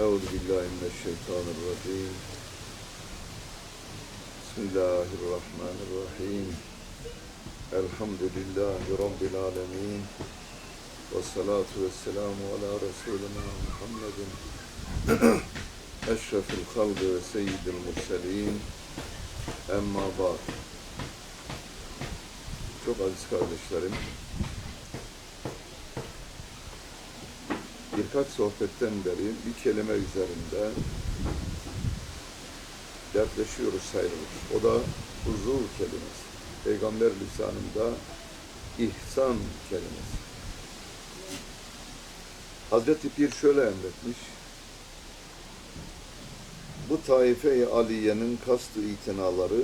Euzu billahi mineşşeytanirracim. Bismillahirrahmanirrahim. Elhamdülillahi Rabbil alemin. Ve salatu ve selamu ala Resulina Muhammedin. Eşrefil halqı ve seyyidil murselin. Emma ba'd. Çok aziz kardeşlerim. Birkaç sohbetten beri bir kelime üzerinde dertleşiyoruz sayılır. O da huzur kelimesi. Peygamber lisanında ihsan kelimesi. Hazreti Pir şöyle emretmiş. Bu taife-i aliyenin kastı itinaları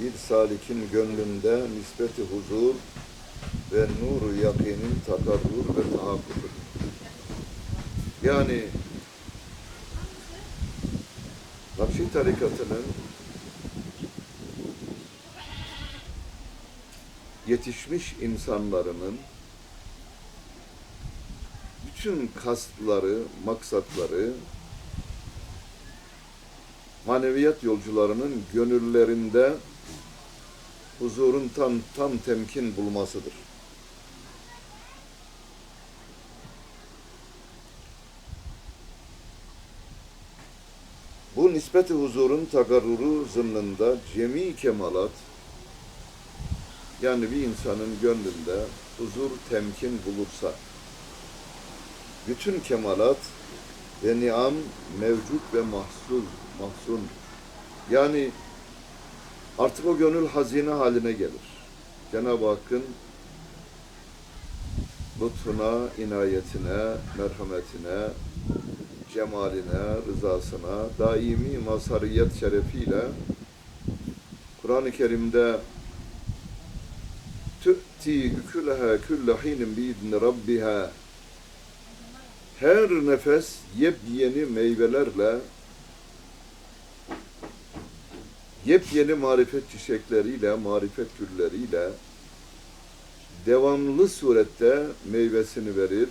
bir salikin gönlünde nispeti huzur ve nuru yakinin takarrur ve tahakkukudur. Yani Nakşi tarikatının yetişmiş insanlarının bütün kastları, maksatları maneviyat yolcularının gönüllerinde huzurun tam, tam temkin bulmasıdır. Bu nispeti huzurun takarruru zımnında cemi kemalat yani bir insanın gönlünde huzur temkin bulursa bütün kemalat ve niam mevcut ve mahsul, mahsun yani artık o gönül hazine haline gelir. Cenab-ı Hakk'ın lütfuna, inayetine, merhametine, cemaline, rızasına, daimi mazhariyet şerefiyle Kur'an-ı Kerim'de tü'ti hüküleha külle hinin biidni rabbiha her nefes yepyeni meyvelerle yepyeni marifet çiçekleriyle, marifet gülleriyle devamlı surette meyvesini verir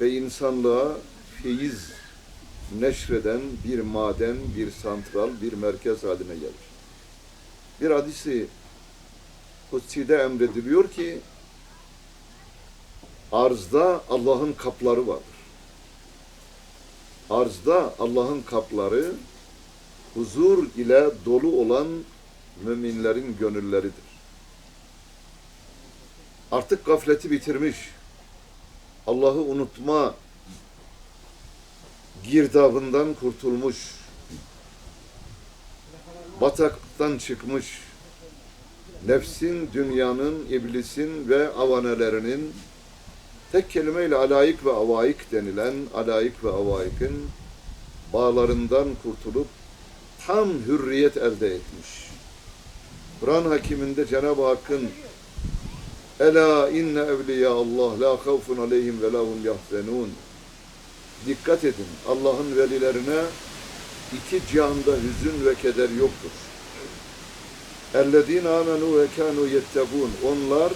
ve insanlığa feyiz neşreden bir maden, bir santral, bir merkez haline gelir. Bir hadisi Kutsi'de emrediliyor ki arzda Allah'ın kapları vardır. Arzda Allah'ın kapları huzur ile dolu olan müminlerin gönülleridir. Artık gafleti bitirmiş, Allah'ı unutma girdabından kurtulmuş, bataklıktan çıkmış, nefsin, dünyanın, iblisin ve avanelerinin tek kelimeyle alayık ve avaik denilen alayık ve avaikin bağlarından kurtulup tam hürriyet elde etmiş. Kur'an hakiminde Cenab-ı Hakk'ın Ela inne evliya Allah la havfun aleyhim ve lahum yahzenun Dikkat edin. Allah'ın velilerine iki cihanda hüzün ve keder yoktur. اَلَّذ۪ينَ آمَنُوا وَكَانُوا يَتَّقُونَ Onlar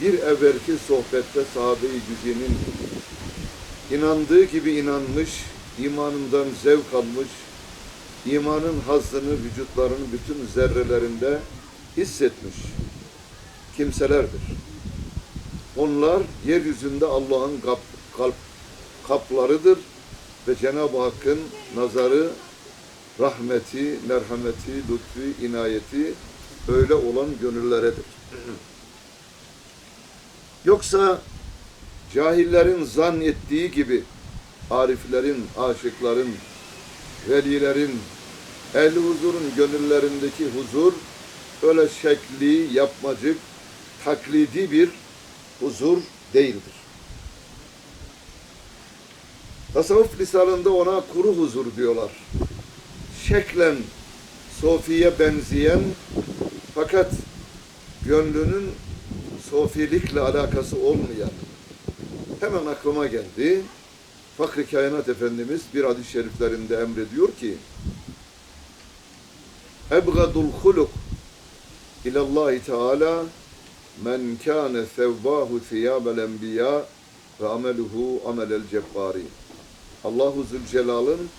bir evvelki sohbette sahabe-i güzinin inandığı gibi inanmış, imanından zevk almış, imanın hazzını vücutlarının bütün zerrelerinde hissetmiş kimselerdir. Onlar yeryüzünde Allah'ın kalp, kalp kaplarıdır ve Cenab-ı Hakk'ın nazarı, rahmeti, merhameti, lütfu, inayeti öyle olan gönülleredir. Yoksa cahillerin zan ettiği gibi ariflerin, aşıkların, velilerin, ehli huzurun gönüllerindeki huzur öyle şekli, yapmacık, taklidi bir huzur değildir. Tasavvuf lisanında ona kuru huzur diyorlar. Şeklen sofiye benzeyen fakat gönlünün sofilikle alakası olmayan hemen aklıma geldi. Fakri Kainat Efendimiz bir hadis-i şeriflerinde emrediyor ki Ebgadul huluk ilallahi teala men kâne sevvâhu thiyâbel enbiyâ ve ameluhu amelel cebbari. Allahu Zülcelal'ın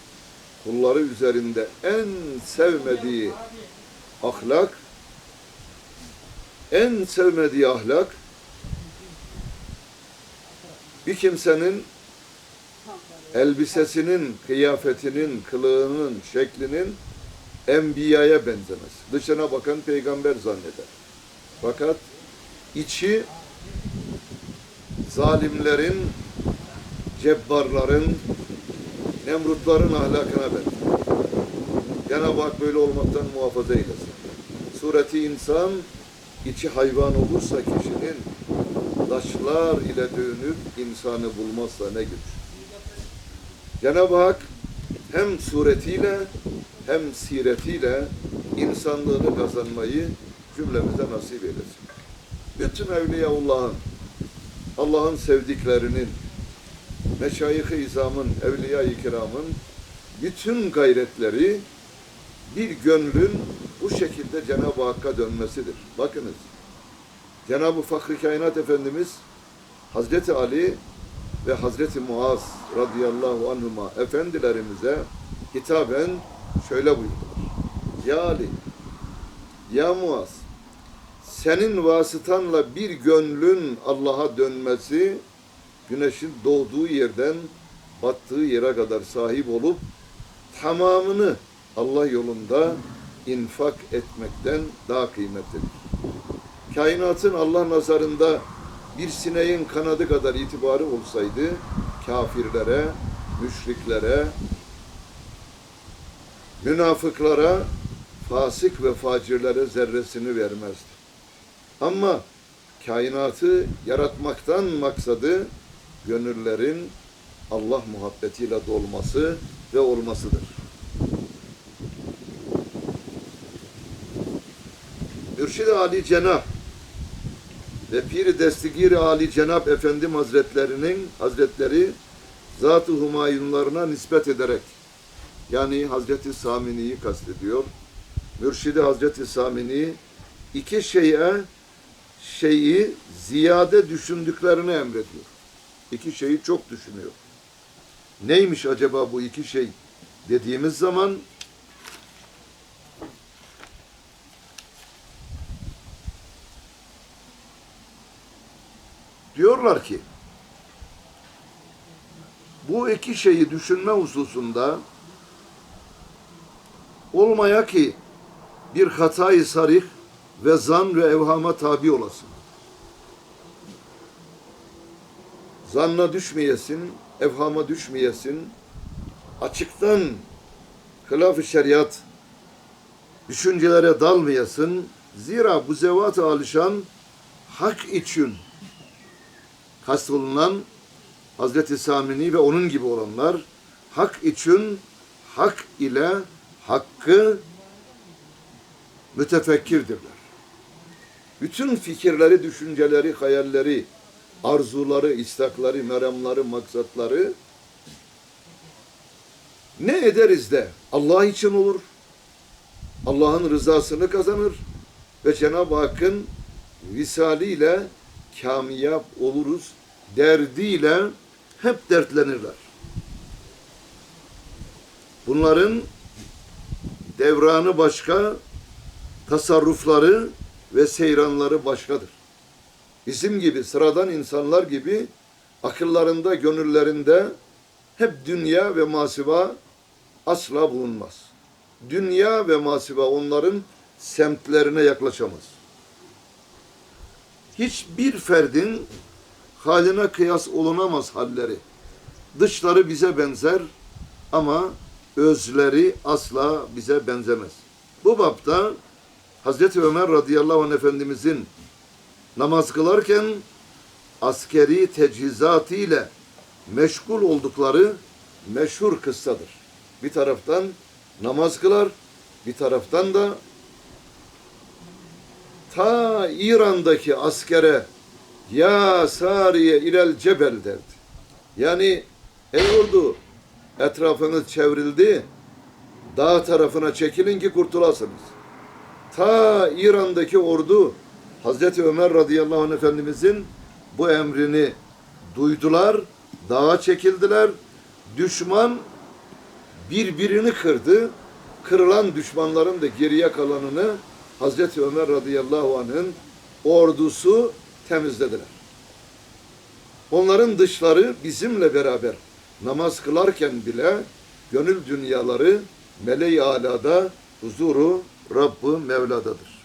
kulları üzerinde en sevmediği ahlak, en sevmediği ahlak bir kimsenin elbisesinin, kıyafetinin, kılığının, şeklinin enbiyaya benzemesi. Dışına bakan peygamber zanneder. Fakat içi zalimlerin, cebbarların, Nemrutların ahlakına benzer. Cenab-ı Hak böyle olmaktan muhafaza eylesin. Sureti insan, içi hayvan olursa kişinin taşlar ile dönüp insanı bulmazsa ne güç. Cenab-ı Hak hem suretiyle hem siretiyle insanlığını kazanmayı cümlemize nasip eylesin. Bütün Evliyaullah'ın, Allah'ın sevdiklerinin, meşayih-i izamın, evliya-i kiramın bütün gayretleri bir gönlün bu şekilde Cenab-ı Hakk'a dönmesidir. Bakınız, Cenab-ı Fahri Kainat Efendimiz Hazreti Ali ve Hazreti Muaz radıyallahu anhuma efendilerimize hitaben şöyle buyurdular. Ya Ali, ya Muaz, senin vasıtanla bir gönlün Allah'a dönmesi, güneşin doğduğu yerden battığı yere kadar sahip olup tamamını Allah yolunda infak etmekten daha kıymetlidir. Kainatın Allah nazarında bir sineğin kanadı kadar itibarı olsaydı kafirlere, müşriklere, münafıklara, fasık ve facirlere zerresini vermezdi. Ama kainatı yaratmaktan maksadı gönüllerin Allah muhabbetiyle dolması ve olmasıdır. Mürşid-i Ali Cenab ve Pir-i Destigir Ali Cenab Efendim Hazretlerinin Hazretleri Zat-ı Humayunlarına nispet ederek yani Hazreti Samini'yi kastediyor. Mürşidi Hazreti Samini iki şeye şeyi ziyade düşündüklerini emrediyor. İki şeyi çok düşünüyor. Neymiş acaba bu iki şey dediğimiz zaman diyorlar ki bu iki şeyi düşünme hususunda olmaya ki bir hatayı sarih ve zan ve evhama tabi olasın. Zanna düşmeyesin, evhama düşmeyesin. Açıktan hilaf-ı şeriat düşüncelere dalmayasın. Zira bu zevat-ı alişan hak için kastolunan Hazreti Samini ve onun gibi olanlar hak için hak ile hakkı mütefekkirdirler. Bütün fikirleri, düşünceleri, hayalleri, arzuları, istakları, meramları, maksatları ne ederiz de Allah için olur. Allah'ın rızasını kazanır ve Cenab-ı Hakk'ın visaliyle kamiyap oluruz derdiyle hep dertlenirler. Bunların devranı başka, tasarrufları ve seyranları başkadır. Bizim gibi sıradan insanlar gibi akıllarında, gönüllerinde hep dünya ve masiva asla bulunmaz. Dünya ve masiva onların semtlerine yaklaşamaz. Hiçbir ferdin haline kıyas olunamaz halleri. Dışları bize benzer ama özleri asla bize benzemez. Bu bapta Hazreti Ömer radıyallahu anh efendimizin namaz kılarken askeri tecihizatı ile meşgul oldukları meşhur kıssadır. Bir taraftan namaz kılar, bir taraftan da ta İran'daki askere ya sariye ilel cebel derdi. Yani ey ordu etrafınız çevrildi, dağ tarafına çekilin ki kurtulasınız. Ta İran'daki ordu Hazreti Ömer radıyallahu anh efendimizin bu emrini duydular, dağa çekildiler. Düşman birbirini kırdı. Kırılan düşmanların da geriye kalanını Hazreti Ömer radıyallahu anh'ın ordusu temizlediler. Onların dışları bizimle beraber namaz kılarken bile gönül dünyaları meleği alada huzuru Rabbı Mevla'dadır.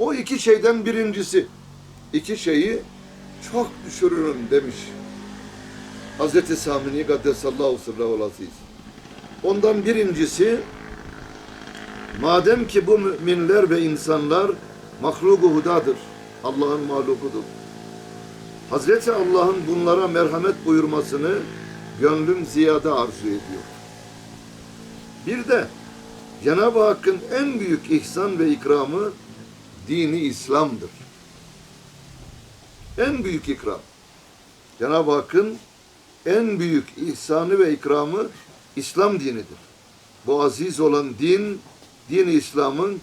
O iki şeyden birincisi, iki şeyi çok düşürürüm demiş. Hazreti Samini Gaddesallahu sırrahul aziz. Ondan birincisi, madem ki bu müminler ve insanlar mahluku hudadır, Allah'ın mahlukudur. Hazreti Allah'ın bunlara merhamet buyurmasını gönlüm ziyade arzu ediyor. Bir de Cenab-ı Hakk'ın en büyük ihsan ve ikramı dini İslam'dır. En büyük ikram. Cenab-ı Hakk'ın en büyük ihsanı ve ikramı İslam dinidir. Bu aziz olan din, din İslam'ın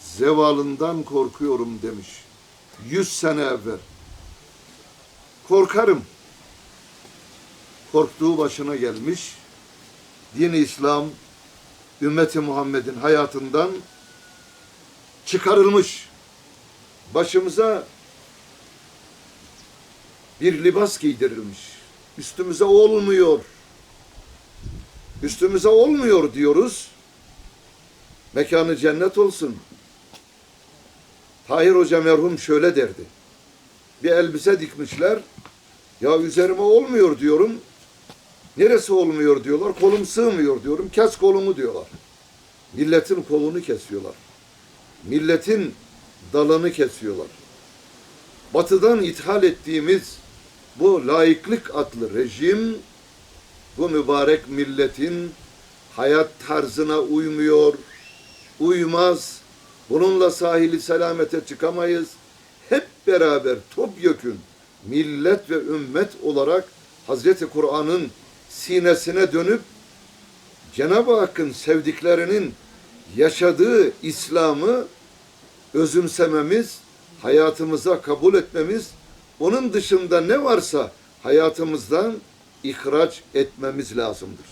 zevalından korkuyorum demiş. Yüz sene evvel. Korkarım. Korktuğu başına gelmiş. Din-i İslam, ümmeti Muhammed'in hayatından çıkarılmış. Başımıza bir libas giydirilmiş. Üstümüze olmuyor. Üstümüze olmuyor diyoruz. Mekanı cennet olsun. Tahir Hoca merhum şöyle derdi. Bir elbise dikmişler. Ya üzerime olmuyor diyorum. Neresi olmuyor diyorlar. Kolum sığmıyor diyorum. Kes kolumu diyorlar. Milletin kolunu kesiyorlar. Milletin dalını kesiyorlar. Batıdan ithal ettiğimiz bu laiklik adlı rejim bu mübarek milletin hayat tarzına uymuyor, uymaz. Bununla sahili selamete çıkamayız. Hep beraber topyekün millet ve ümmet olarak Hazreti Kur'an'ın sinesine dönüp Cenab-ı Hakk'ın sevdiklerinin yaşadığı İslam'ı özümsememiz, hayatımıza kabul etmemiz, onun dışında ne varsa hayatımızdan ihraç etmemiz lazımdır.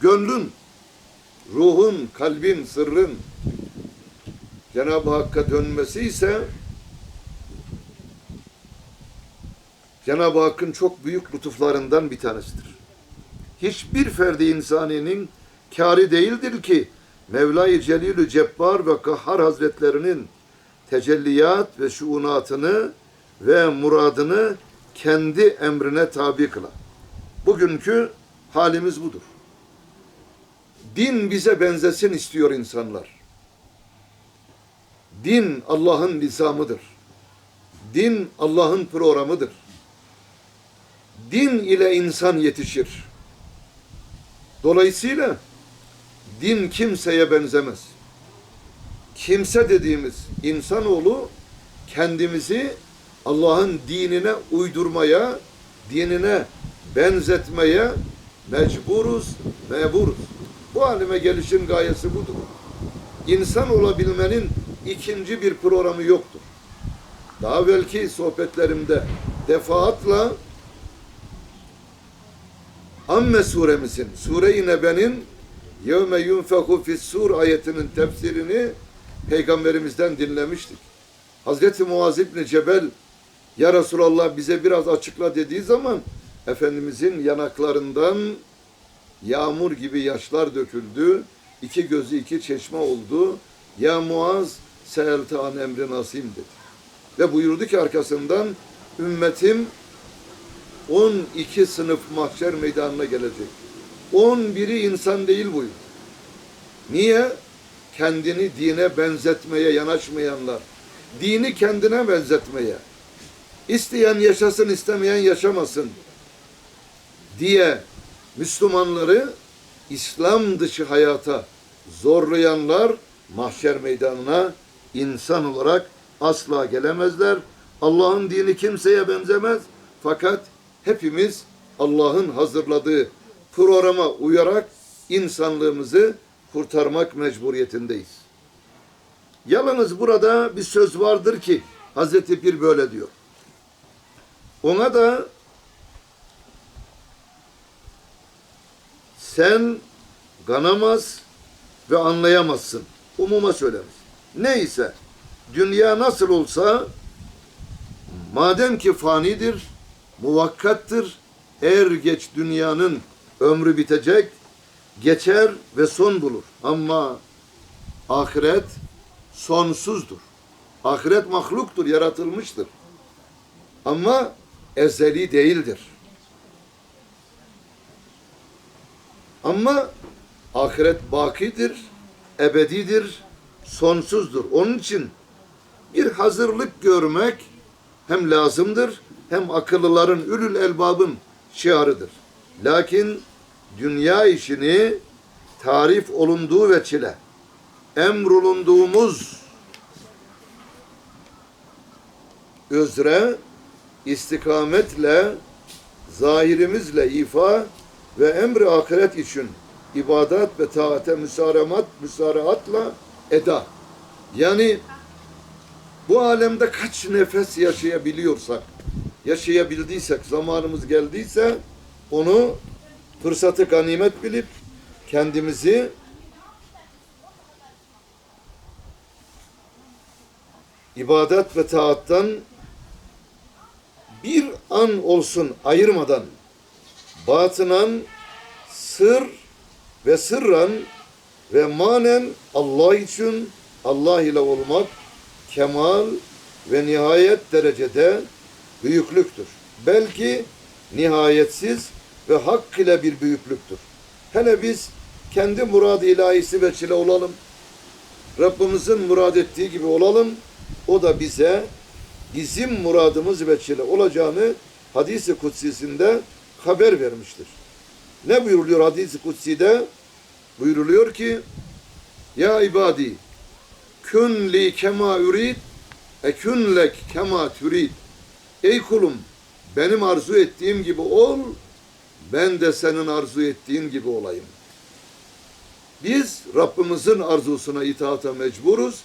Gönlün, ruhun, kalbin, sırrın Cenab-ı Hakk'a dönmesi ise Cenab-ı Hakk'ın çok büyük lütuflarından bir tanesidir. Hiçbir ferdi insaninin kâri değildir ki Mevla-i Celilü Cebbar ve Kahhar Hazretlerinin tecelliyat ve şuunatını ve muradını kendi emrine tabi kıla. Bugünkü halimiz budur. Din bize benzesin istiyor insanlar. Din Allah'ın nizamıdır. Din Allah'ın programıdır. Din ile insan yetişir. Dolayısıyla din kimseye benzemez. Kimse dediğimiz insanoğlu kendimizi Allah'ın dinine uydurmaya, dinine benzetmeye mecburuz, meburuz. Bu halime gelişin gayesi budur. İnsan olabilmenin ikinci bir programı yoktur. Daha belki sohbetlerimde defaatla Amme suremizin, Sure-i Nebe'nin Yevme yunfehu fis-sur ayetinin tefsirini peygamberimizden dinlemiştik. Hazreti Muaz İbni Cebel ya Resulallah bize biraz açıkla dediği zaman Efendimizin yanaklarından yağmur gibi yaşlar döküldü. iki gözü iki çeşme oldu. Ya Muaz seelte an emri nasim dedi. Ve buyurdu ki arkasından ümmetim 12 sınıf mahşer meydanına gelecek. 11'i insan değil buyur. Niye? Kendini dine benzetmeye yanaşmayanlar. Dini kendine benzetmeye. İsteyen yaşasın, istemeyen yaşamasın diye Müslümanları İslam dışı hayata zorlayanlar mahşer meydanına insan olarak asla gelemezler. Allah'ın dini kimseye benzemez. Fakat hepimiz Allah'ın hazırladığı programa uyarak insanlığımızı kurtarmak mecburiyetindeyiz. Yalnız burada bir söz vardır ki Hazreti Pir böyle diyor. Ona da sen kanamaz ve anlayamazsın. Umuma söylemiş. Neyse dünya nasıl olsa madem ki fanidir, muvakkattır, er geç dünyanın ömrü bitecek, geçer ve son bulur. Ama ahiret sonsuzdur. Ahiret mahluktur, yaratılmıştır. Ama ezeli değildir. Ama ahiret bakidir, ebedidir, sonsuzdur. Onun için bir hazırlık görmek hem lazımdır hem akıllıların, ülül elbabın şiarıdır. Lakin dünya işini tarif olunduğu veçile emrolunduğumuz özre istikametle zahirimizle ifa ve emri ahiret için ibadet ve taate müsaremat, müsaraatla eda. Yani bu alemde kaç nefes yaşayabiliyorsak, yaşayabildiysek, zamanımız geldiyse onu fırsatı ganimet bilip kendimizi ibadet ve taattan bir an olsun ayırmadan batınan sır ve sırran ve manen Allah için Allah ile olmak kemal ve nihayet derecede büyüklüktür. Belki nihayetsiz ve hak ile bir büyüklüktür. Hele biz kendi murad ilahisi veçile olalım. Rabbimizin murad ettiği gibi olalım. O da bize bizim muradımız veçile olacağını hadisi kutsisinde haber vermiştir. Ne buyuruluyor hadisi kutside? Buyuruluyor ki Ya ibadi kün li kema ürid e kün lek kema türid Ey kulum benim arzu ettiğim gibi ol ben de senin arzu ettiğin gibi olayım. Biz Rabbimizin arzusuna itaata mecburuz.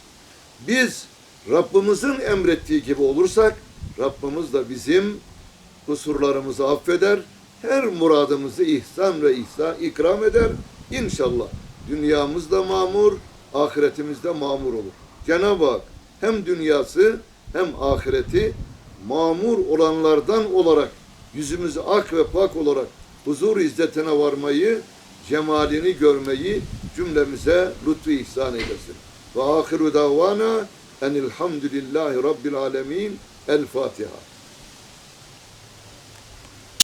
Biz Rabbimizin emrettiği gibi olursak Rabbimiz de bizim kusurlarımızı affeder. Her muradımızı ihsan ve ihsa ikram eder. İnşallah dünyamız da mamur, ahiretimiz de mamur olur. Cenab-ı Hak hem dünyası hem ahireti mamur olanlardan olarak yüzümüzü ak ve pak olarak huzur izzetine varmayı, cemalini görmeyi cümlemize lütfu ihsan eylesin. Ve ahiru davana enilhamdülillahi rabbil alemin. El Fatiha.